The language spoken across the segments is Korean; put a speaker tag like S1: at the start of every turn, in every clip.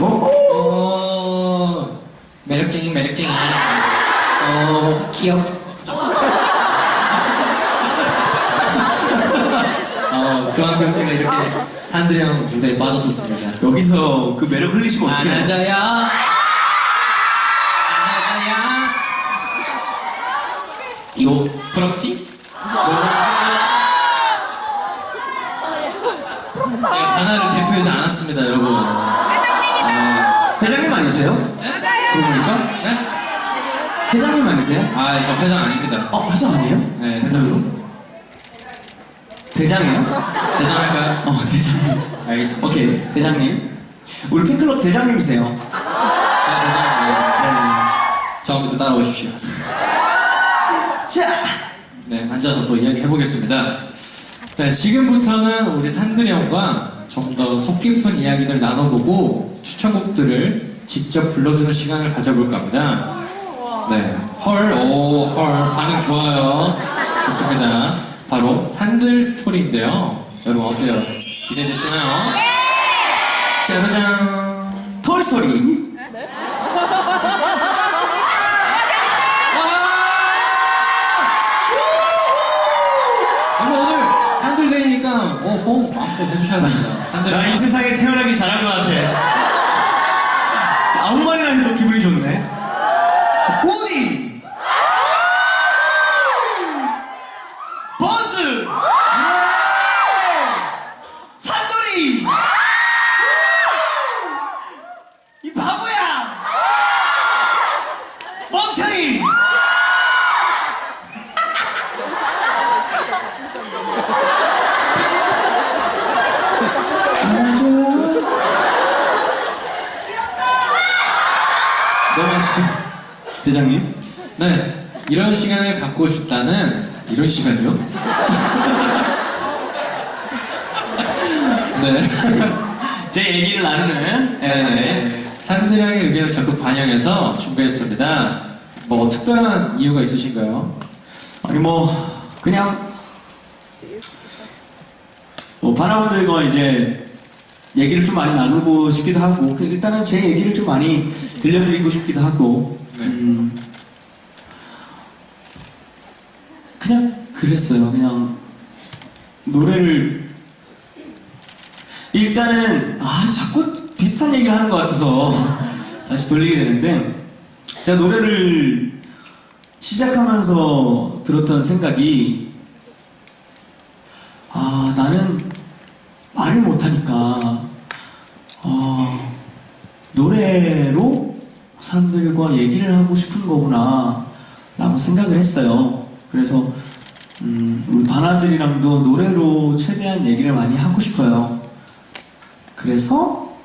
S1: 어, 매력쟁이 매력쟁이. 어 귀엽 어 그만큼 제가 이렇게 산들이 형 무대에 빠졌었습니다.
S2: 여기서 그 매력 흘리시면 어떡해요?
S1: 안아줘요. 안아줘요. 이거 부럽지? 제가 단어를 대표하지 않았습니다 여러분. 아,
S2: 회장님 아니세요?
S1: 네?
S2: 그러고 보니까?
S1: 네?
S2: 회장님 아니세요?
S1: 아, 저 회장 아닙니다.
S2: 어, 회장 아니에요?
S1: 네.
S2: 회장으로? 대장이에요?
S1: 대장 할까요?
S2: 어, 대장님. 알겠습니다. 오케이, 대장님. 우리 팬클럽 대장님이세요.
S1: 제가 대장입니다.
S2: 네.
S1: 저 믿고 따라오십시오.
S2: 자!
S1: 네, 앉아서 또 이야기 해보겠습니다. 네, 지금부터는 우리 산들이 형과 좀 더 속 깊은 이야기를 나눠보고 추천곡들을 직접 불러주는 시간을 가져볼까 합니다. 네, 헐, 오, 헐, 반응 좋아요. 좋습니다. 바로 산들 스토리인데요. 여러분 어때요? 기대되시나요? 짜자잔.
S2: 토이스토리.
S1: 어, 호응 마음껏 해주셔야 됩니다.
S2: 나 이 세상에 태어나기 잘한 것 같아. 아무 말이나 해도 기분이 좋네. 우디! 대장님.
S1: 네, 이런 시간을 갖고 싶다는 이런 시간이요? 네.
S2: 제 얘기를 나누는.
S1: 네 네. 산드량의 의견을 적극 반영해서 준비했습니다. 뭐 특별한 이유가 있으신가요?
S2: 아니 뭐 그냥 뭐 바라분들과 이제 얘기를 좀 많이 나누고 싶기도 하고 그 일단은 제 얘기를 좀 많이 들려드리고 싶기도 하고
S1: 네.
S2: 음, 그냥 그랬어요. 그냥 노래를 일단은 아 자꾸 비슷한 얘기를 하는 것 같아서 다시 돌리게 되는데 제가 노래를 시작하면서 들었던 생각이 아 나는 말을 못하니까 어, 노래로 사람들과 얘기를 하고 싶은 거구나 라고 생각을 했어요 그래서 음, 우리 바나들이랑도 노래로 최대한 얘기를 많이 하고 싶어요 그래서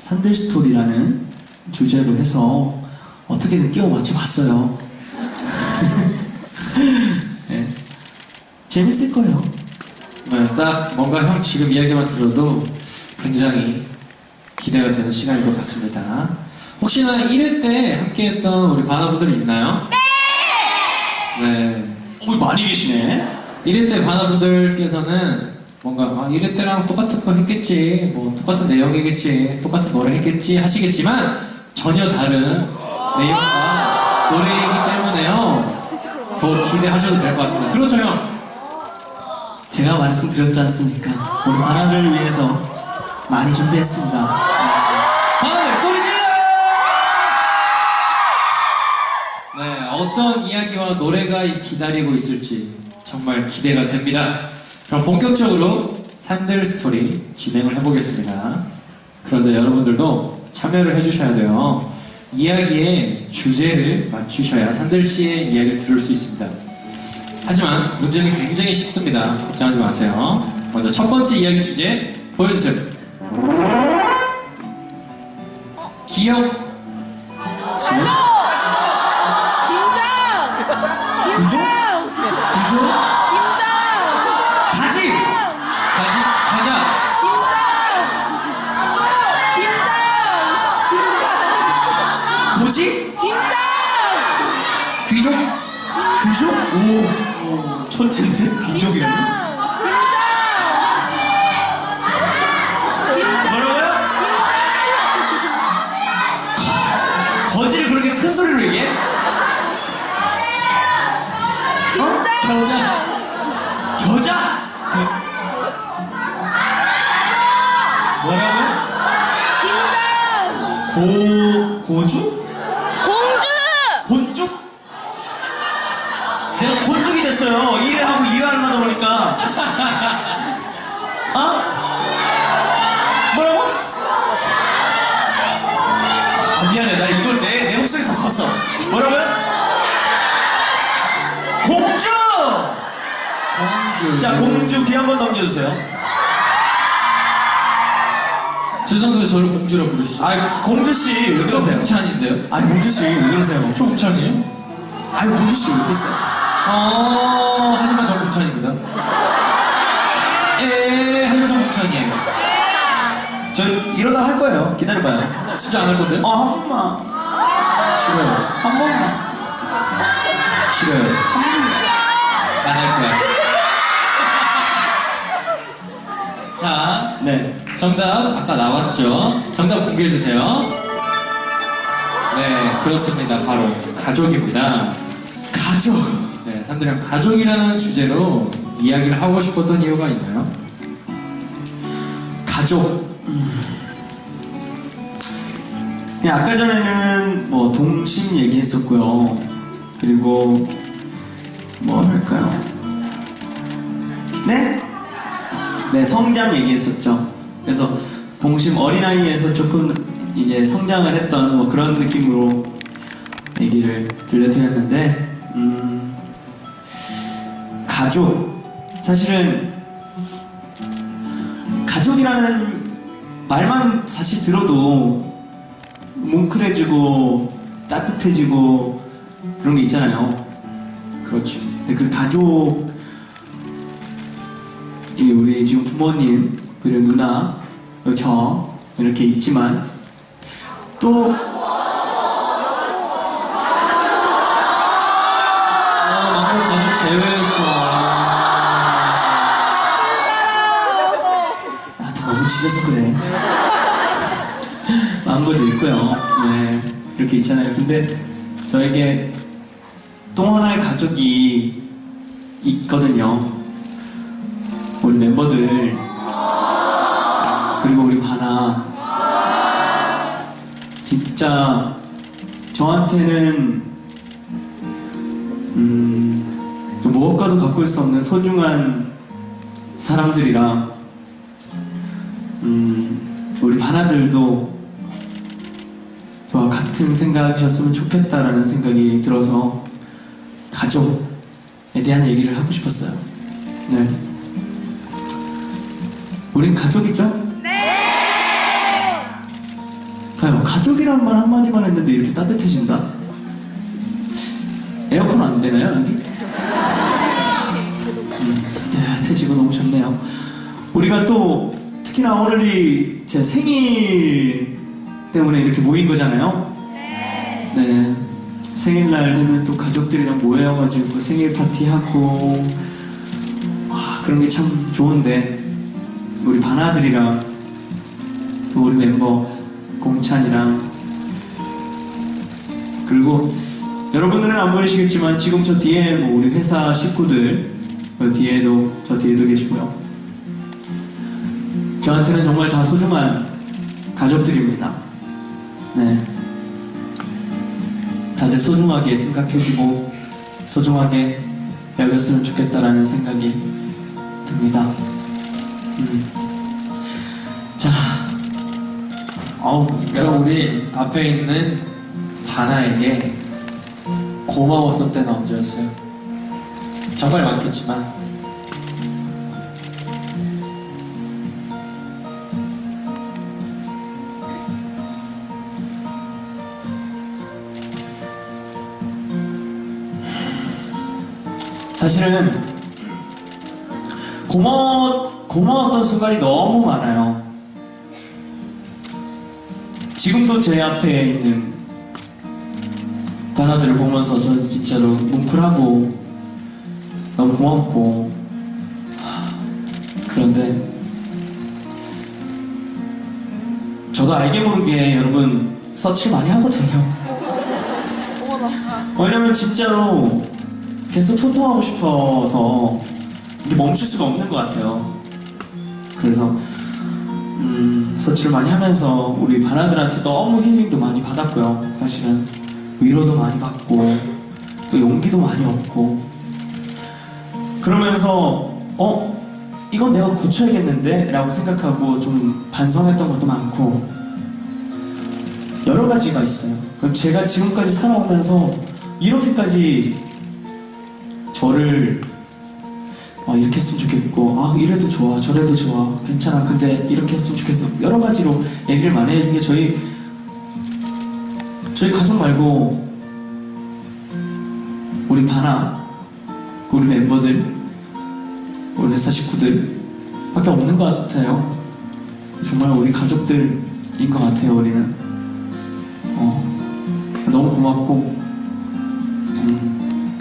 S2: 산들 스토리라는 주제로 해서 어떻게든 끼워 맞춰 봤어요 네. 재밌을 거예요.
S1: 네, 딱 뭔가 형 지금 이야기만 들어도 굉장히 기대가 되는 시간인 것 같습니다. 혹시나 1회 때 함께했던 우리 바나분들 있나요? 네! 네.
S2: 어, 많이 계시네.
S1: 1회 때 바나분들께서는 뭔가 아, 1회 때랑 똑같은 거 했겠지, 뭐 똑같은 내용이겠지, 똑같은 노래 했겠지 하시겠지만 전혀 다른 내용과 노래이기 때문에요. 더 기대하셔도 될 것 같습니다. 그렇죠, 형?
S2: 제가 말씀드렸지 않습니까? 우리 바람을 위해서 많이 준비했습니다.
S1: 어떤 이야기와 노래가 기다리고 있을지 정말 기대가 됩니다. 그럼 본격적으로 산들 스토리 진행을 해보겠습니다. 그런데 여러분들도 참여를 해주셔야 돼요. 이야기의 주제를 맞추셔야 산들 씨의 이야기를 들을 수 있습니다. 하지만 문제는 굉장히 쉽습니다. 걱정하지 마세요. 먼저 첫 번째 이야기 주제 보여주세요. 기억. 지금?
S2: 구
S1: 여자
S2: 여자 뭐라고? 고 고주?
S3: 공주!
S2: 곤죽? 내가 곤죽이 됐어요. 일을 하고 일하려다 보니까. 그러니까. 어? 뭐라고? 아, 미안해. 나 이거 내, 내 목소리 더 컸어. 뭐라고?
S1: 공주.
S2: 자, 공주 귀 한번 넘겨주세요.
S1: 죄송한데 저를 공주라 부르시죠.
S2: 아, 공주 씨,
S1: 왜저
S2: 그러세요?
S1: 공찬인데요?
S2: 아니, 공주 씨, 왜 그러세요?
S1: 저 공찬이에요?
S2: 아니, 공주 씨, 왜 그러세요?
S1: 어, 하지만 저 공찬입니다. 예, 하지만 저 공찬이에요.
S2: 저 이러다 할 거예요. 기다려봐요.
S1: 진짜 안 할 건데요?
S2: 어, 한 번만.
S1: 싫어요.
S2: 한 번만.
S1: 싫어요. 안 할 거야. 정답 아까 나왔죠? 정답 공개해 주세요. 네, 그렇습니다. 바로 가족입니다.
S2: 가족.
S1: 네, 산들이랑 가족이라는 주제로 이야기를 하고 싶었던 이유가 있나요?
S2: 가족. 음. 그냥 아까 전에는 뭐 동심 얘기했었고요. 그리고 뭐 할까요? 네? 네, 성장 얘기했었죠. 그래서 동심 어린아이에서 조금 이제 성장을 했던 뭐 그런 느낌으로 얘기를 들려드렸는데, 음, 가족. 사실은 가족이라는 말만 사실 들어도 뭉클해지고 따뜻해지고 그런 게 있잖아요. 그렇죠. 근데 그 가족, 이 우리 지금 부모님, 그리고 누나, 그리고 저, 이렇게 있지만 또
S1: 아, 가족 제외했어.
S2: 나한테 너무 짖어서 그래. 망고도 있고요. 네. 이렇게 있잖아요. 근데 저에게 또 하나의 가족이 있거든요. 우리 멤버들. 바나. 진짜 저한테는 음, 좀 무엇과도 바꿀 수 없는 소중한 사람들이라 음, 우리 바나들도 저와 같은 생각이셨으면 좋겠다라는 생각이 들어서 가족에 대한 얘기를 하고 싶었어요. 네. 우린 가족이죠? 봐요, 가족이란 말 한마디만 했는데 이렇게 따뜻해진다? 에어컨 안 되나요, 여기? 음, 따뜻해지고 너무 좋네요. 우리가 또 특히나 오늘이 제 생일 때문에 이렇게 모인 거잖아요. 네. 생일날 되면 또 가족들이랑 모여가지고 생일 파티하고 와 그런 게 참 좋은데 우리 바나들이랑 또 우리 멤버 공찬이랑 그리고 여러분들은 안 보이시겠지만 지금 저 뒤에 뭐 우리 회사 식구들 그 뒤에도 저 뒤에도 계시고요. 저한테는 정말 다 소중한 가족들입니다. 네. 다들 소중하게 생각해주고 소중하게 여겼으면 좋겠다라는 생각이 듭니다. 음. 어우,
S1: 그럼 우리 앞에 있는 바나에게 고마웠을 때는 언제였어요? 정말 많겠지만
S2: 사실은 고마워, 고마웠던 순간이 너무 많아요. 지금도 제 앞에 있는 단어들을 보면서 저는 진짜로 뭉클하고 너무 고맙고 하, 그런데 저도 알게 모르게 여러분 서치 많이 하거든요. 왜냐면 진짜로 계속 소통하고 싶어서 이게 멈출 수가 없는 것 같아요. 그래서 음, 서치를 많이 하면서 우리 바나들한테 너무 힐링도 많이 받았고요. 사실은 위로도 많이 받고 또 용기도 많이 얻고 그러면서 어 이건 내가 고쳐야겠는데 라고 생각하고 좀 반성했던 것도 많고 여러 가지가 있어요. 그럼 제가 지금까지 살아오면서 이렇게까지 저를 아, 이렇게 했으면 좋겠고, 아, 이래도 좋아, 저래도 좋아, 괜찮아, 근데 이렇게 했으면 좋겠어. 여러 가지로 얘기를 많이 해준 게 저희, 저희 가족 말고, 우리 바나, 우리 멤버들, 우리 회사 식구들 밖에 없는 것 같아요. 정말 우리 가족들인 것 같아요, 우리는. 어, 너무 고맙고, 음,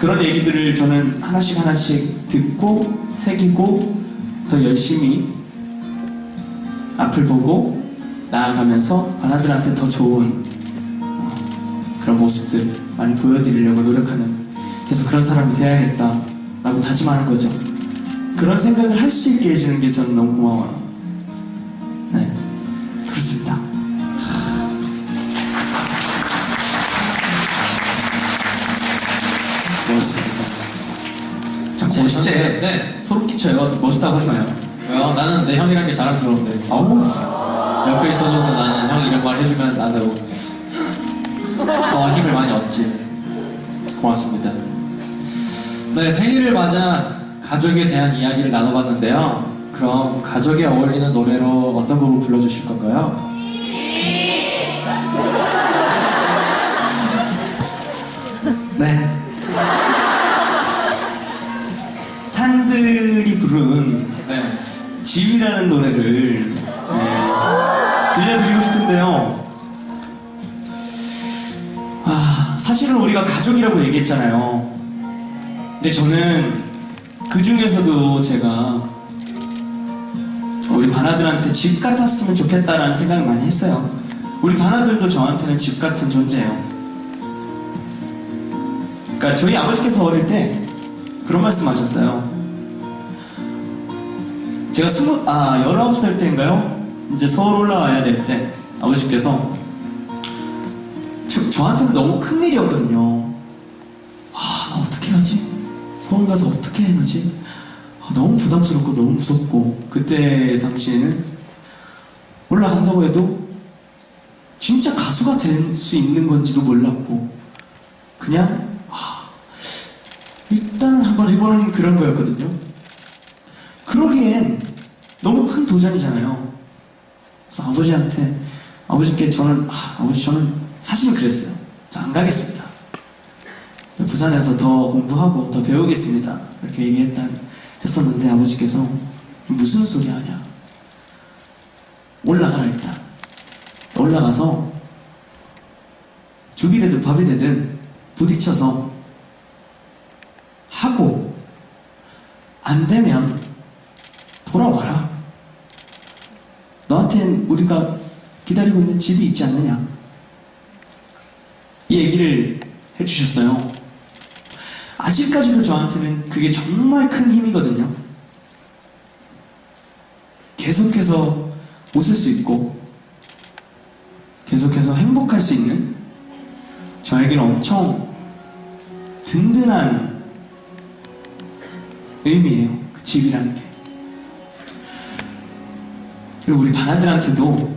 S2: 그런 얘기들을 저는 하나씩 하나씩 듣고 새기고 더 열심히 앞을 보고 나아가면서 바나들한테 더 좋은 어, 그런 모습들 많이 보여드리려고 노력하는 그래서 그런 사람이 돼야겠다 라고 다짐하는 거죠. 그런 생각을 할 수 있게 해주는 게 저는 너무 고마워요.
S1: 제
S2: 멋있대.
S1: 형님, 네.
S2: 소름 끼쳐요. 멋있다고 하지 마요.
S1: 왜요? 나는 내 형이란 게 자랑스러운데.
S2: 아우,
S1: 옆에 있어줘서 나는 형 이런 말 해주면 나도 더 힘을 많이 얻지. 고맙습니다. 네, 생일을 맞아 가족에 대한 이야기를 나눠봤는데요. 그럼 가족에 어울리는 노래로 어떤 곡을 불러주실 건가요?
S2: 네. 산들이 부른
S1: 네.
S2: 집이라는 노래를 네, 들려드리고 싶은데요. 아, 사실은 우리가 가족이라고 얘기했잖아요. 근데 저는 그 중에서도 제가 우리 바나들한테 집 같았으면 좋겠다라는 생각을 많이 했어요. 우리 바나들도 저한테는 집 같은 존재예요. 그러니까 저희 아버지께서 어릴 때 그런 말씀 하셨어요. 제가 스무, 아, 19살 때인가요? 이제 서울 올라와야 될 때, 아버지께서, 저, 저한테는 너무 큰 일이었거든요. 아, 나 어떻게 하지? 서울 가서 어떻게 해놓지? 아, 너무 부담스럽고 너무 무섭고, 그때 당시에는 올라간다고 해도 진짜 가수가 될 수 있는 건지도 몰랐고, 그냥, 아, 일단 한번 해보는 그런 거였거든요. 그러기엔 너무 큰 도전이잖아요. 그래서 아버지한테 아버지께 저는 아, 아버지 저는 사실은 그랬어요. 저 안 가겠습니다. 부산에서 더 공부하고 더 배우겠습니다. 이렇게 얘기했다 했었는데 아버지께서 무슨 소리 하냐? 올라가라 일단. 올라가서 죽이 되든 밥이 되든 부딪혀서 하고 안 되면 돌아와라. 너한텐 우리가 기다리고 있는 집이 있지 않느냐. 이 얘기를 해주셨어요. 아직까지도 저한테는 그게 정말 큰 힘이거든요. 계속해서 웃을 수 있고, 계속해서 행복할 수 있는 저에게는 엄청 든든한 의미예요. 그 집이라는 게. 그리고 우리 바나들한테도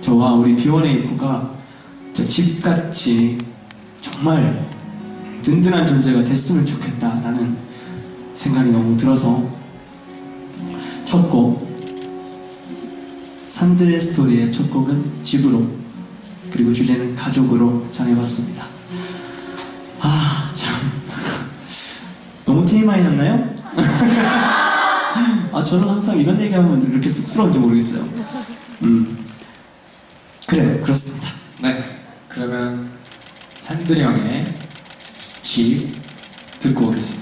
S2: 저와 우리 B1A4가 집같이 정말 든든한 존재가 됐으면 좋겠다라는 생각이 너무 들어서 첫 곡 산들의 스토리의 첫 곡은 집으로 그리고 주제는 가족으로 정해봤습니다. 아 참. 너무 TMI였나요? 아, 저는 항상 이런 얘기하면 이렇게 쑥스러운지 모르겠어요. 음. 그래요, 그렇습니다.
S1: 네. 그러면 산들이 형의 집 듣고 오겠습니다.